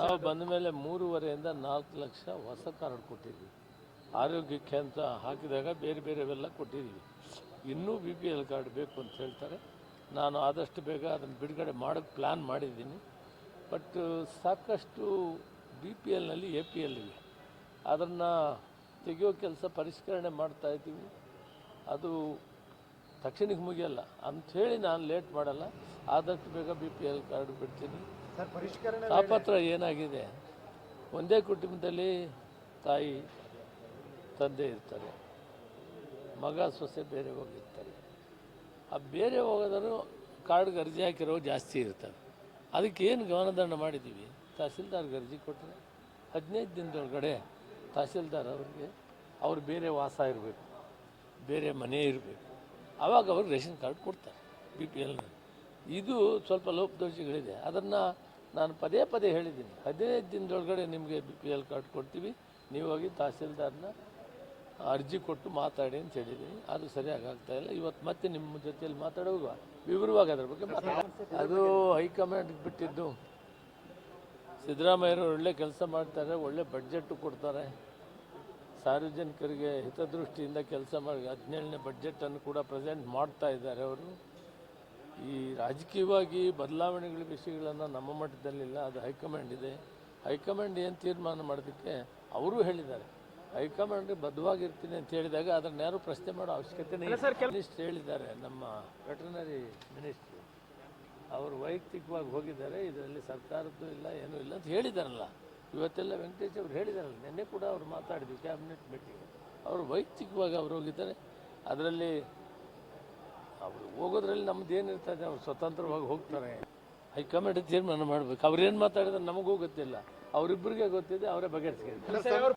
ನಾವು ಬಂದ ಮೇಲೆ ಮೂರುವರೆಯಿಂದ ನಾಲ್ಕು ಲಕ್ಷ ಹೊಸ ಕಾರ್ಡ್ ಕೊಟ್ಟಿದ್ವಿ. ಆರೋಗ್ಯಕ್ಕೆ ಅಂತ ಹಾಕಿದಾಗ ಬೇರೆ ಬೇರೆವೆಲ್ಲ ಕೊಟ್ಟಿದ್ದೀವಿ. ಇನ್ನೂ ಬಿ ಪಿ ಎಲ್ ಕಾರ್ಡ್ ಬೇಕು ಅಂತ ಹೇಳ್ತಾರೆ. ನಾನು ಆದಷ್ಟು ಬೇಗ ಅದನ್ನು ಬಿಡುಗಡೆ ಮಾಡೋಕ್ಕೆ ಪ್ಲ್ಯಾನ್ ಮಾಡಿದ್ದೀನಿ. ಬಟ್ ಸಾಕಷ್ಟು ಬಿ ಪಿ ಎಲ್ನಲ್ಲಿ ಎ ಪಿ ಎಲ್ ಇವೆ. ಅದನ್ನು ತೆಗೆಯೋ ಕೆಲಸ ಪರಿಷ್ಕರಣೆ ಮಾಡ್ತಾ ಇದ್ದೀವಿ. ಅದು ತಕ್ಷಣಕ್ಕೆ ಮುಗಿಯಲ್ಲ. ಅಂಥೇಳಿ ನಾನು ಲೇಟ್ ಮಾಡಲ್ಲ. ಆದಷ್ಟು ಬೇಗ ಬಿ ಪಿ ಎಲ್ ಕಾರ್ಡ್ ಬಿಡ್ತೀನಿ. ತಾಪತ್ರ ಏನಾಗಿದೆ? ಒಂದೇ ಕುಟುಂಬದಲ್ಲಿ ತಾಯಿ ತಂದೆ ಇರ್ತಾರೆ. ಮಗ ಸೊಸೆ ಬೇರೆ ಹೋಗಿರ್ತಾರೆ. ಆ ಬೇರೆ ಹೋಗೋದರು ಕಾರ್ಡ್ಗೆ ಅರ್ಜಿ ಹಾಕಿರೋ ಜಾಸ್ತಿ ಇರ್ತಾರೆ. ಅದಕ್ಕೆ ಏನು ಗಮನದಂಡ ಮಾಡಿದ್ದೀವಿ? ತಹಸೀಲ್ದಾರ್ಗೆ ಅರ್ಜಿ ಕೊಟ್ಟರೆ ಹದಿನೈದು ದಿನದೊಳಗಡೆ ತಹಸೀಲ್ದಾರ್ ಅವ್ರಿಗೆ ಅವ್ರು ಬೇರೆ ವಾಸ ಇರಬೇಕು. ಬೇರೆ ಮನೆ ಇರಬೇಕು. ಆವಾಗ ಅವ್ರಿಗೆ ರೇಷನ್ ಕಾರ್ಡ್ ಕೊಡ್ತಾರೆ ಬಿ ಪಿ ಎಲ್ನ ಇದು ಸ್ವಲ್ಪ ಲೋಪದೋಷಗಳಿದೆ. ಅದನ್ನು ನಾನು ಪದೇ ಪದೇ ಹೇಳಿದ್ದೀನಿ. ಹದಿನೈದು ದಿನದೊಳಗಡೆ ನಿಮಗೆ ಬಿ ಪಿ ಎಲ್ ಕಾರ್ಡ್ ಕೊಡ್ತೀವಿ. ನೀವು ಹೋಗಿ ತಹಸೀಲ್ದಾರ್ನ ಅರ್ಜಿ ಕೊಟ್ಟು ಮಾತಾಡಿ ಅಂತ ಹೇಳಿದ್ದೀನಿ. ಅದು ಸರಿಯಾಗಿ ಆಗ್ತಾ ಇಲ್ಲ. ಇವತ್ತು ಮತ್ತೆ ನಿಮ್ಮ ಜೊತೆಯಲ್ಲಿ ಮಾತಾಡುವಾಗ ವಿವರವಾಗಿ ಅದ್ರ ಬಗ್ಗೆ ಮಾತಾಡ ಅದು ಹೈಕಮಾಂಡ್ ಬಿಟ್ಟಿದ್ದು. ಸಿದ್ದರಾಮಯ್ಯರು ಒಳ್ಳೆ ಕೆಲಸ ಮಾಡ್ತಾರೆ, ಒಳ್ಳೆ ಬಡ್ಜೆಟ್ಟು ಕೊಡ್ತಾರೆ. ಸಾರ್ವಜನಿಕರಿಗೆ ಹಿತದೃಷ್ಟಿಯಿಂದ ಕೆಲಸ ಮಾಡಿ ಹದಿನೇಳನೇ ಬಡ್ಜೆಟನ್ನು ಕೂಡ ಪ್ರೆಸೆಂಟ್ ಮಾಡ್ತಾ ಇದ್ದಾರೆ ಅವರು. ಈ ರಾಜಕೀಯವಾಗಿ ಬದಲಾವಣೆಗಳ ವಿಷಯಗಳನ್ನು ನಮ್ಮ ಮಟ್ಟದಲ್ಲಿಲ್ಲ ಅದು ಹೈಕಮಾಂಡ್ ಇದೆ. ಹೈಕಮಾಂಡ್ ಏನು ತೀರ್ಮಾನ ಮಾಡೋದಕ್ಕೆ ಅವರು ಹೇಳಿದ್ದಾರೆ. ಹೈಕಮಾಂಡ್ ಬದ್ಧವಾಗಿರ್ತೀನಿ ಅಂತ ಹೇಳಿದಾಗ ಅದನ್ನು ಯಾರು ಪ್ರಶ್ನೆ ಮಾಡೋ ಅವಶ್ಯಕತೆ ಮಿನಿಸ್ಟ್ರ್ ಹೇಳಿದ್ದಾರೆ ನಮ್ಮ ವೆಟರ್ನರಿ ಮಿನಿಸ್ಟ್ರು ಅವರು ವೈಯಕ್ತಿಕವಾಗಿ ಹೋಗಿದ್ದಾರೆ ಇದರಲ್ಲಿ ಸರ್ಕಾರದ್ದು ಇಲ್ಲ ಏನೂ ಇಲ್ಲ ಅಂತ ಹೇಳಿದಾರಲ್ಲ ಇವತ್ತೆಲ್ಲ ವೆಂಕಟೇಶ್ ಅವರು ಹೇಳಿದಾರಲ್ಲ, ನಿನ್ನೆ ಕೂಡ ಅವರು ಮಾತಾಡಿದ್ವಿ ಕ್ಯಾಬಿನೆಟ್ ಮೀಟಿಂಗ್ ಅವರು ವೈಯಕ್ತಿಕವಾಗಿ ಅವರು ಹೋಗಿದ್ದಾರೆ. ಅದರಲ್ಲಿ ಅವರು ಹೋಗೋದ್ರಲ್ಲಿ ನಮ್ದು ಏನಿರ್ತದೆ, ಅವ್ರು ಸ್ವತಂತ್ರವಾಗಿ ಹೋಗ್ತಾರೆ. ಹೈಕಮಾಂಡ್ ತೀರ್ಮಾನ ಮಾಡಬೇಕು. ಅವ್ರೇನು ಮಾತಾಡಿದ್ರೆ ನಮಗೂ ಗೊತ್ತಿಲ್ಲ. ಅವರಿಬ್ಬರಿಗೆ ಗೊತ್ತಿದೆ, ಅವರೇ ಬಗೆಹರಿಸ್ಕೊಂಡು